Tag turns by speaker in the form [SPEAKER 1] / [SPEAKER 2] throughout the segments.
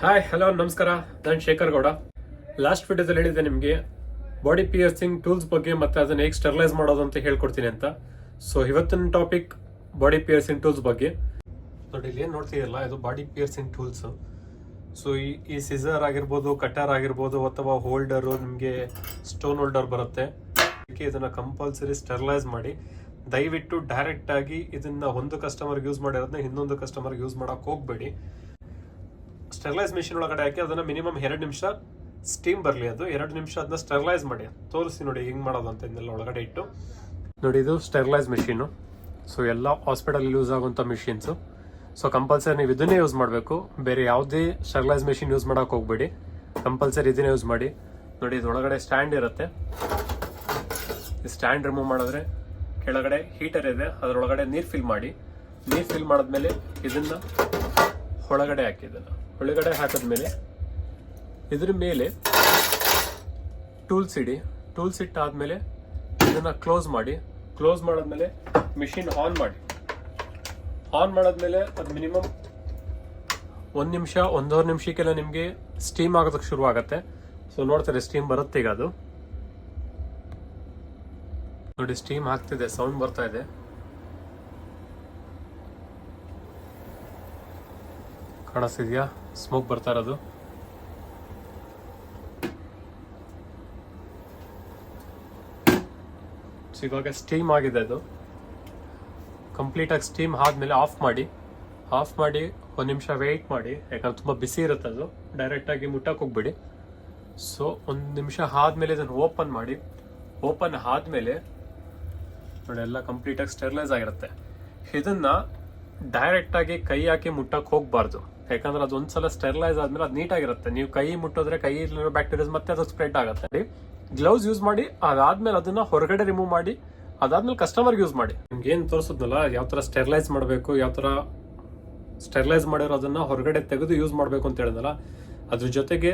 [SPEAKER 1] Hello ನಮಸ್ಕಾರ. ನಾನು Shekhar Gowda. Last ವಿಡಿಯೋದಲ್ಲಿ ಹೇಳಿದ್ದೆ ನಿಮಗೆ ಬಾಡಿ ಪಿಯರ್ಸಿಂಗ್ ಟೂಲ್ಸ್ ಬಗ್ಗೆ ಮತ್ತೆ ಅದನ್ನು ಹೇಗೆ ಸ್ಟರ್ಲೈಸ್ ಮಾಡೋದು ಅಂತ ಹೇಳ್ಕೊಡ್ತೀನಿ ಅಂತ. ಸೊ ಇವತ್ತಿನ ಟಾಪಿಕ್ ಬಾಡಿ ಪಿಯರ್ಸಿಂಗ್ ಟೂಲ್ಸ್ ಬಗ್ಗೆ. ನೋಡಿ, ಇಲ್ಲಿ ಏನು ನೋಡ್ತಿರಲ್ಲ ಇದು ಬಾಡಿ ಪಿಯರ್ಸಿಂಗ್ ಟೂಲ್ಸ್ ಸೊ ಈ ಈ ಸಿಸರ್ ಆಗಿರ್ಬೋದು ಕಟರ್ ಆಗಿರ್ಬೋದು, ಅಥವಾ ಹೋಲ್ಡರು ನಿಮಗೆ ಸ್ಟೋನ್ ಹೋಲ್ಡರ್ ಬರುತ್ತೆ. ಅದಕ್ಕೆ ಇದನ್ನು ಕಂಪಲ್ಸರಿ ಸ್ಟರ್ಲೈಸ್ ಮಾಡಿ. ದಯವಿಟ್ಟು ಡೈರೆಕ್ಟಾಗಿ ಇದನ್ನ ಒಂದು ಕಸ್ಟಮರ್ಗೆ ಯೂಸ್ ಮಾಡಿರೋದನ್ನ ಇನ್ನೊಂದು ಕಸ್ಟಮರ್ಗೆ ಯೂಸ್ ಮಾಡೋಕ್ಕೆ ಹೋಗ್ಬೇಡಿ. ಸ್ಟೆರ್ಲೈಸ್ ಮಿಷಿನ್ ಒಳಗಡೆ ಹಾಕಿ ಅದನ್ನ ಮಿನಿಮಮ್ ಎರಡು ನಿಮಿಷ ಸ್ಟೀಮ್ ಬರಲಿ ಅದು. ಎರಡು ನಿಮಿಷ ಅದನ್ನ ಸ್ಟೆರ್ಲೈಸ್ ಮಾಡಿ. ತೋರಿಸಿ ನೋಡಿ ಹಿಂಗೆ ಮಾಡೋದು ಅಂತ ಇದನ್ನೆಲ್ಲ ಒಳಗಡೆ ಇಟ್ಟು. ನೋಡಿ ಇದು ಸ್ಟೆರ್ಲೈಸ್ ಮಿಷಿನು ಸೊ ಎಲ್ಲ ಹಾಸ್ಪಿಟಲ್ ಯೂಸ್ ಆಗುವಂಥ ಮಿಷಿನ್ಸು ಸೊ ಕಂಪಲ್ಸರಿ ನೀವು ಇದನ್ನೇ ಯೂಸ್ ಮಾಡಬೇಕು. ಬೇರೆ ಯಾವುದೇ ಸ್ಟೆರ್ಲೈಸ್ ಮಿಷಿನ್ ಯೂಸ್ ಮಾಡೋಕೆ ಹೋಗ್ಬೇಡಿ. ಕಂಪಲ್ಸರಿ ಇದನ್ನೇ ಯೂಸ್ ಮಾಡಿ. ನೋಡಿ, ಇದು ಒಳಗಡೆ ಸ್ಟ್ಯಾಂಡ್ ಇರುತ್ತೆ. ಸ್ಟ್ಯಾಂಡ್ ರಿಮೂವ್ ಮಾಡಿದ್ರೆ ಕೆಳಗಡೆ ಹೀಟರ್ ಇದೆ. ಅದರೊಳಗಡೆ ನೀರು ಫಿಲ್ ಮಾಡಿ. ನೀರು ಫಿಲ್ ಮಾಡಿದ್ಮೇಲೆ ಇದನ್ನ ಒಳಗಡೆ ಹಾಕಿದ್ದಲ್ಲ ಒಳಗಡೆ ಹಾಕಿದ್ಮೇಲೆ ಇದ್ರ ಮೇಲೆ ಟೂಲ್ಸ್ ಇಡಿ. ಟೂಲ್ಸ್ ಇಟ್ಟಾದ್ಮೇಲೆ ಇದನ್ನ ಕ್ಲೋಸ್ ಮಾಡಿ. ಕ್ಲೋಸ್ ಮಾಡಿದ್ಮೇಲೆ ಮಿಷಿನ್ ಆನ್ ಮಾಡಿ. ಆನ್ ಮಾಡಿದ್ಮೇಲೆ ಅದು ಮಿನಿಮಮ್ ಒಂದು ನಿಮಿಷ, ಒಂದೂವರೆ ನಿಮಿಷಕ್ಕೆಲ್ಲ ನಿಮಗೆ ಸ್ಟೀಮ್ ಆಗೋದಕ್ಕೆ ಶುರು ಆಗುತ್ತೆ ಸೊ ನೋಡ್ತಾರೆ ಸ್ಟೀಮ್ ಬರುತ್ತೆ ಈಗ ಅದು. ನೋಡಿ ಸ್ಟೀಮ್ ಆಗ್ತಿದೆ ಸೌಂಡ್ ಬರ್ತಾ ಇದೆ. ಕಾಣಿಸ್ತಿದ್ಯಾ? ಸ್ಮೋಕ್ ಬರ್ತಾ ಇರೋದು. ಇವಾಗ ಸ್ಟೀಮ್ ಆಗಿದೆ ಅದು. ಕಂಪ್ಲೀಟ್ ಆಗಿ ಸ್ಟೀಮ್ ಆದ್ಮೇಲೆ ಆಫ್ ಮಾಡಿ. ಆಫ್ ಮಾಡಿ ಒಂದು ನಿಮಿಷ ವೇಟ್ ಮಾಡಿ. ಯಾಕಂದ್ರೆ ತುಂಬ ಬಿಸಿ ಇರುತ್ತೆ ಅದು. ಡೈರೆಕ್ಟ್ ಆಗಿ ಮುಟ್ಟಕ್ಕೆ ಹೋಗ್ಬಿಡಿ. ಸೊ ಒಂದು ನಿಮಿಷ ಆದ್ಮೇಲೆ ಇದನ್ನು ಓಪನ್ ಮಾಡಿ. ಓಪನ್ ಆದ್ಮೇಲೆ ನೋಡಿ, ಎಲ್ಲ ಕಂಪ್ಲೀಟ್ ಆಗಿ ಸ್ಟೆರಿಲೈಸ್ ಆಗಿರುತ್ತೆ. ಇದನ್ನ ಡೈರೆಕ್ಟ್ ಆಗಿ ಕೈ ಹಾಕಿ ಮುಟ್ಟಕ್ಕೆ ಹೋಗ್ಬಾರ್ದು. ಯಾಕಂದ್ರೆ ಅದು ಒಂದ್ಸಲ ಸ್ಟೆರಿಲೈಸ್ ಆದ್ಮೇಲೆ ಅದು ನೀಟಾಗಿರುತ್ತೆ. ನೀವು ಕೈ ಮುಟ್ಟಿದ್ರೆ ಕೈಯಲ್ಲಿರೋ ಬ್ಯಾಕ್ಟೀರಿಯಾಸ್ ಮತ್ತೆ ಅದು ಸ್ಪ್ರೆಡ್ ಆಗುತ್ತೆ. ಗ್ಲೌಸ್ ಯೂಸ್ ಮಾಡಿ, ಅದಾದ್ಮೇಲೆ ಅದನ್ನ ಹೊರಗಡೆ ರಿಮೂವ್ ಮಾಡಿ, ಅದಾದ್ಮೇಲೆ ಕಸ್ಟಮರ್ ಯೂಸ್ ಮಾಡಿ. ನಿಮ್ಗೆ ಏನು ತೋರಿಸಿದ್ನಲ್ಲ ಯಾವ ತರ ಸ್ಟೆರಿಲೈಸ್ ಮಾಡಬೇಕು, ಯಾವ ತರ ಸ್ಟೆರಿಲೈಸ್ ಮಾಡಿರೋದನ್ನ ಹೊರಗಡೆ ತೆಗೆದು ಯೂಸ್ ಮಾಡಬೇಕು ಅಂತ ಹೇಳಿದ್ನಲ್ಲ, ಅದ್ರ ಜೊತೆಗೆ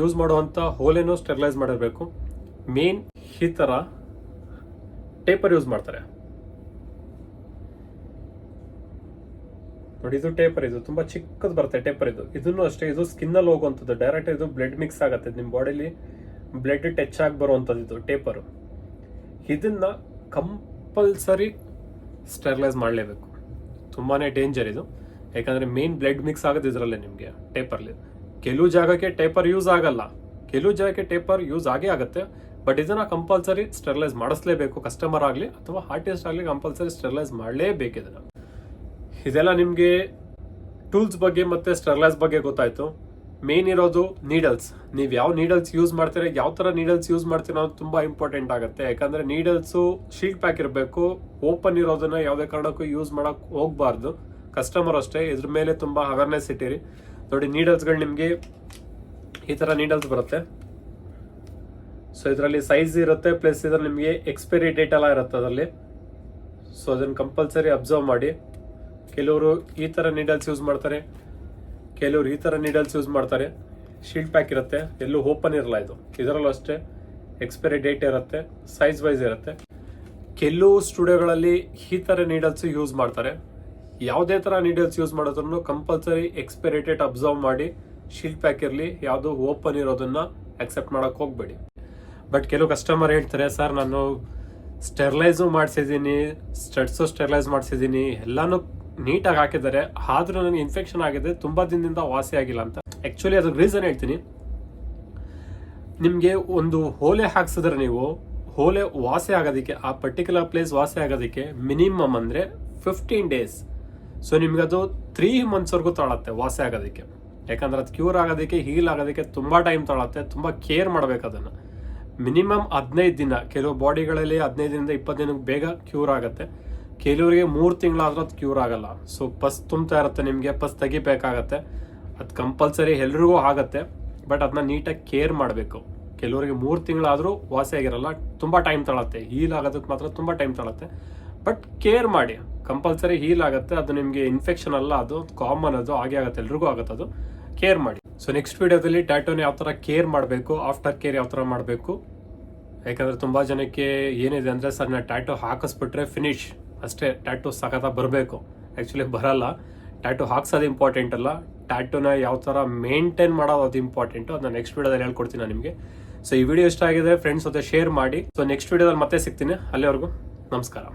[SPEAKER 1] ಯೂಸ್ ಮಾಡುವಂತ ಹೋಲೇನು ಸ್ಟೆರಿಲೈಸ್ ಮಾಡಿರಬೇಕು. ಮೇನ್ ಈ ತರ ಟೇಪರ್ ಯೂಸ್ ಮಾಡ್ತಾರೆ. ನೋಡಿ, ಇದು ಟೇಪರ್ ಇದು, ತುಂಬಾ ಚಿಕ್ಕದು ಬರುತ್ತೆ ಟೇಪರ್ ಇದು. ಇದನ್ನು ಅಷ್ಟೇ, ಇದು ಸ್ಕಿನ್ ಅಲ್ಲಿ ಹೋಗುವಂಥದ್ದು. ಡೈರೆಕ್ಟ್ ಇದು ಬ್ಲಡ್ ಮಿಕ್ಸ್ ಆಗುತ್ತೆ. ನಿಮ್ಮ ಬಾಡಿಲಿ ಬ್ಲಡ್ ಟಚ್ ಆಗಿ ಬರುವಂಥದ್ದು ಇದು ಟೇಪರು ಇದನ್ನ ಕಂಪಲ್ಸರಿ ಸ್ಟೆರ್ಲೈಸ್ ಮಾಡಲೇಬೇಕು. ತುಂಬಾನೇ ಡೇಂಜರ್ ಇದು. ಯಾಕಂದ್ರೆ ಮೇನ್ ಬ್ಲಡ್ ಮಿಕ್ಸ್ ಆಗೋದು ಇದರಲ್ಲೇ ನಿಮಗೆ ಟೇಪರ್ಲಿ ಕೆಲವು ಜಾಗಕ್ಕೆ ಟೇಪರ್ ಯೂಸ್ ಆಗಲ್ಲ. ಕೆಲವು ಜಾಗಕ್ಕೆ ಟೇಪರ್ ಯೂಸ್ ಆಗೇ ಆಗುತ್ತೆ. ಬಟ್ ಇದನ್ನ ಕಂಪಲ್ಸರಿ ಸ್ಟೆರ್ಲೈಸ್ ಮಾಡಿಸ್ಲೇಬೇಕು. ಕಸ್ಟಮರ್ ಆಗಲಿ ಅಥವಾ ಆರ್ಟಿಸ್ಟ್ ಆಗಲಿ ಕಂಪಲ್ಸರಿ ಸ್ಟೆರಿಲೈಸ್ ಮಾಡಲೇಬೇಕು ಇದನ್ನ ಇದೆಲ್ಲ ನಿಮಗೆ ಟೂಲ್ಸ್ ಬಗ್ಗೆ ಮತ್ತೆ ಸ್ಟೆರ್ಲೈಸ್ ಬಗ್ಗೆ ಗೊತ್ತಾಯಿತು. ಮೇನ್ ಇರೋದು ನೀಡಲ್ಸ್ ನೀವು ಯಾವ ನೀಡಲ್ಸ್ ಯೂಸ್ ಮಾಡ್ತೀರಾ, ಯಾವ ತರ ನೀಡಲ್ಸ್ ಯೂಸ್ ಮಾಡ್ತೀರಾ ಅನ್ನೋದು ತುಂಬಾ ಇಂಪಾರ್ಟೆಂಟ್ ಆಗುತ್ತೆ. ಯಾಕಂದ್ರೆ ನೀಡಲ್ಸು ಶೀಲ್ಡ್ ಪ್ಯಾಕ್ ಇರಬೇಕು ಓಪನ್ ಇರೋದನ್ನ ಯಾವುದೇ ಕಾರಣಕ್ಕೂ ಯೂಸ್ ಮಾಡಕ್ ಹೋಗಬಾರ್ದು. ಕಸ್ಟಮರ್ ಅಷ್ಟೇ, ಇದ್ರ ಮೇಲೆ ತುಂಬಾ ಅವೇರ್ನೆಸ್ ಇಟ್ಟಿರಿ. ನೋಡಿ ನೀಡಲ್ಸ್ಗಳು ನಿಮಗೆ ಈ ತರ ನೀಡಲ್ಸ್ ಬರುತ್ತೆ. ಸೊ ಇದರಲ್ಲಿ ಸೈಜ್ ಇರುತ್ತೆ ಪ್ಲಸ್ ಇದ್ರಲ್ಲಿ ನಿಮಗೆ ಎಕ್ಸ್ಪೈರಿ ಡೇಟ್ ಎಲ್ಲ ಇರುತ್ತೆ ಅದರಲ್ಲಿ. ಸೊ ಅದನ್ನು ಕಂಪಲ್ಸರಿ ಅಬ್ಸರ್ವ್ ಮಾಡಿ. ಕೆಲವರು ಈ ತರ ನೀಡಲ್ಸ್ ಯೂಸ್ ಮಾಡ್ತಾರೆ, ಕೆಲವರು ಈ ತರ ನೀಡಲ್ಸ್ ಯೂಸ್ ಮಾಡ್ತಾರೆ. ಶೀಲ್ಡ್ ಪ್ಯಾಕ್ ಇರುತ್ತೆ, ಎಲ್ಲೂ ಓಪನ್ ಇರಲ್ಲ ಇದು. ಇದರಲ್ಲೂ ಅಷ್ಟೇ ಎಕ್ಸ್ಪೈರಿ ಡೇಟ್ ಇರುತ್ತೆ ಸೈಜ್ ವೈಸ್ ಇರುತ್ತೆ. ಕೆಲವು ಸ್ಟುಡಿಯೋಗಳಲ್ಲಿ ಈ ತರ ನೀಡಲ್ಸ್ ಯೂಸ್ ಮಾಡ್ತಾರೆ. ಯಾವುದೇ ತರ ನೀಡಲ್ಸ್ ಯೂಸ್ ಮಾಡೋದ್ರೂ ಕಂಪಲ್ಸರಿ ಎಕ್ಸ್ಪೈರಿ ಡೇಟ್ ಅಬ್ಸರ್ವ್ ಮಾಡಿ ಶೀಲ್ಡ್ ಪ್ಯಾಕ್ ಇರಲಿ, ಯಾವುದು ಓಪನ್ ಇರೋದನ್ನ ಅಕ್ಸೆಪ್ಟ್ ಮಾಡಕ್ ಹೋಗಬೇಡಿ. ಬಟ್ ಕೆಲವು ಕಸ್ಟಮರ್ ಹೇಳ್ತಾರೆ, ಸರ್, ನಾನು ಸ್ಟೆರ್ಲೈಸು ಮಾಡಿಸಿದ್ದೀನಿ ಸ್ಟಡ್ಸು ಸ್ಟೆರ್ಲೈಸ್ ಮಾಡಿಸಿದ್ದೀನಿ, ಎಲ್ಲಾನು ನೀಟಾಗಿ ಹಾಕಿದ್ದಾರೆ. ಆದ್ರೂ ನನಗೆ ಇನ್ಫೆಕ್ಷನ್ ಆಗಿದೆ. ತುಂಬಾ ದಿನದಿಂದ ವಾಸಿ ಆಗಿಲ್ಲ ಅಂತ. ಆ್ಯಕ್ಚುಲಿ ಅದಕ್ಕೆ ರೀಸನ್ ಹೇಳ್ತೀನಿ. ನಿಮಗೆ ಒಂದು ಹೋಲೆ ಹಾಕ್ಸಿದ್ರೆ ನೀವು, ಹೋಲೆ ವಾಸಿ ಆಗೋದಕ್ಕೆ, ಆ ಪರ್ಟಿಕ್ಯುಲರ್ ಪ್ಲೇಸ್ ವಾಸಿ ಆಗೋದಕ್ಕೆ ಮಿನಿಮಮ್ ಅಂದ್ರೆ ಫಿಫ್ಟೀನ್ ಡೇಸ್ ಸೊ ನಿಮ್ಗೆ ಅದು ತ್ರೀ ಮಂತ್ಸ್ವರೆಗೂ ತಾಳತ್ತೆ ವಾಸಿ ಆಗೋದಕ್ಕೆ. ಯಾಕಂದ್ರೆ ಅದು ಕ್ಯೂರ್ ಆಗೋದಕ್ಕೆ ಹೀಲ್ ಆಗೋದಕ್ಕೆ ತುಂಬಾ ಟೈಮ್ ತಾಳತ್ತೆ. ತುಂಬಾ ಕೇರ್ ಮಾಡ್ಬೇಕು ಅದನ್ನ. ಮಿನಿಮಮ್ ಹದಿನೈದು ದಿನ, ಕೆಲವು ಬಾಡಿಗಳಲ್ಲಿ ಹದಿನೈದು ದಿನದಿಂದ ಇಪ್ಪತ್ತು ದಿನಕ್ಕೆ ಬೇಗ ಕ್ಯೂರ್ ಆಗುತ್ತೆ. ಕೆಲವರಿಗೆ ಮೂರು ತಿಂಗಳಾದರೂ ಅದು ಕ್ಯೂರ್ ಆಗಲ್ಲ. ಸೊ ಪಸ್ ತುಂಬ್ತಾ ಇರುತ್ತೆ, ನಿಮಗೆ ಪಸ್ ತೆಗಿಬೇಕಾಗತ್ತೆ. ಅದು ಕಂಪಲ್ಸರಿ ಎಲ್ರಿಗೂ ಆಗತ್ತೆ ಬಟ್ ಅದನ್ನ ನೀಟಾಗಿ ಕೇರ್ ಮಾಡಬೇಕು. ಕೆಲವರಿಗೆ ಮೂರು ತಿಂಗಳಾದರೂ ವಾಸಿ ಆಗಿರಲ್ಲ, ತುಂಬ ಟೈಮ್ ತಳತ್ತೆ. ಹೀಲ್ ಆಗೋದಕ್ಕೆ ಮಾತ್ರ ತುಂಬ ಟೈಮ್ ತಳತ್ತೆ. ಬಟ್ ಕೇರ್ ಮಾಡಿ. ಕಂಪಲ್ಸರಿ ಹೀಲ್ ಆಗುತ್ತೆ, ಅದು ನಿಮಗೆ ಇನ್ಫೆಕ್ಷನ್ ಅಲ್ಲ, ಅದು ಕಾಮನ್ ಅದು ಹಾಗೆ ಆಗುತ್ತೆ, ಎಲ್ರಿಗೂ ಆಗುತ್ತೆ ಅದು. ಕೇರ್ ಮಾಡಿ. ಸೊ ನೆಕ್ಸ್ಟ್ ವಿಡಿಯೋದಲ್ಲಿ ಟ್ಯಾಟೋನ ಯಾವ ಥರ ಕೇರ್ ಮಾಡಬೇಕು ಆಫ್ಟರ್ ಕೇರ್ ಯಾವ ಥರ ಮಾಡಬೇಕು. ಯಾಕಂದರೆ ತುಂಬ ಜನಕ್ಕೆ ಏನಿದೆ ಅಂದರೆ ಸರ್ ನಾನು ಟ್ಯಾಟೋ ಹಾಕಿಸ್ಬಿಟ್ರೆ ಫಿನಿಶ್ ಅಷ್ಟೇ ಟ್ಯಾಟೂ ಸಖತ ಬರಬೇಕು. ಆ್ಯಕ್ಚುಲಿ ಬರಲ್ಲ. ಟ್ಯಾಟು ಹಾಕ್ಸೋದು ಇಂಪಾರ್ಟೆಂಟ್ ಅಲ್ಲ. ಟ್ಯಾಟೂನ ಯಾವ ಥರ ಮೇಂಟೈನ್ ಮಾಡೋದು ಅದು ಇಂಪಾರ್ಟೆಂಟು ಅದನ್ನ ನೆಕ್ಸ್ಟ್ ವೀಡಿಯೋದಲ್ಲಿ ಹೇಳ್ಕೊಡ್ತೀನಿ ನಾನು ನಿಮಗೆ. ಸೊ ಈ ವಿಡಿಯೋ ಇಷ್ಟ ಆಗಿದೆ ಫ್ರೆಂಡ್ಸ್ ಜೊತೆ ಶೇರ್ ಮಾಡಿ. ಸೊ ನೆಕ್ಸ್ಟ್ ವೀಡಿಯೋದಲ್ಲಿ ಮತ್ತೆ ಸಿಗ್ತೀನಿ. ಅಲ್ಲಿವರೆಗೂ ನಮಸ್ಕಾರ.